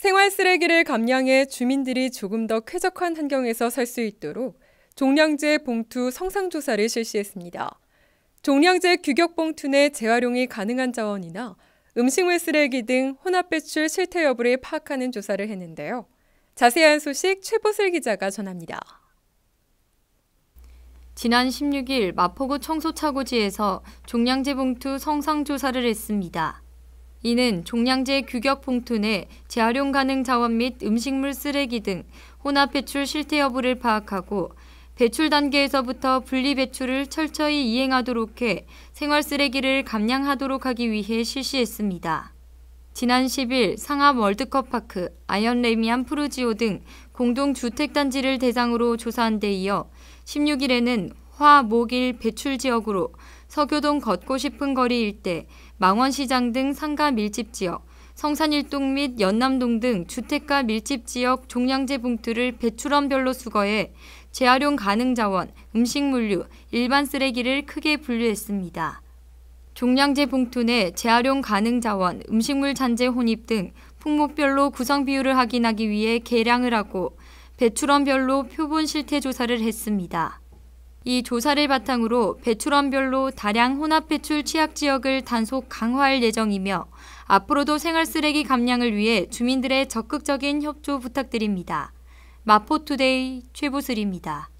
생활 쓰레기를 감량해 주민들이 조금 더 쾌적한 환경에서 살 수 있도록 종량제 봉투 성상 조사를 실시했습니다. 종량제 규격 봉투 내 재활용이 가능한 자원이나 음식물 쓰레기 등 혼합 배출 실태 여부를 파악하는 조사를 했는데요. 자세한 소식 최보슬 기자가 전합니다. 지난 16일 마포구 청소차고지에서 종량제 봉투 성상 조사를 했습니다. 이는 종량제 규격 봉투 내 재활용 가능 자원 및 음식물 쓰레기 등 혼합 배출 실태 여부를 파악하고 배출 단계에서부터 분리 배출을 철저히 이행하도록 해 생활 쓰레기를 감량하도록 하기 위해 실시했습니다. 지난 10일 상암 월드컵파크, 아이언레미안 프루지오 등 공동 주택단지를 대상으로 조사한 데 이어 16일에는 화, 목일 배출 지역으로 서교동 걷고 싶은 거리 일대, 망원시장 등 상가 밀집 지역, 성산일동 및 연남동 등 주택가 밀집 지역 종량제 봉투를 배출원별로 수거해 재활용 가능 자원, 음식물류, 일반 쓰레기를 크게 분류했습니다. 종량제 봉투 내 재활용 가능 자원, 음식물 잔재 혼입 등 품목별로 구성 비율을 확인하기 위해 계량을 하고 배출원별로 표본 실태 조사를 했습니다. 이 조사를 바탕으로 배출원별로 다량 혼합 배출 취약 지역을 단속 강화할 예정이며 앞으로도 생활 쓰레기 감량을 위해 주민들의 적극적인 협조 부탁드립니다. 마포투데이 최보슬입니다.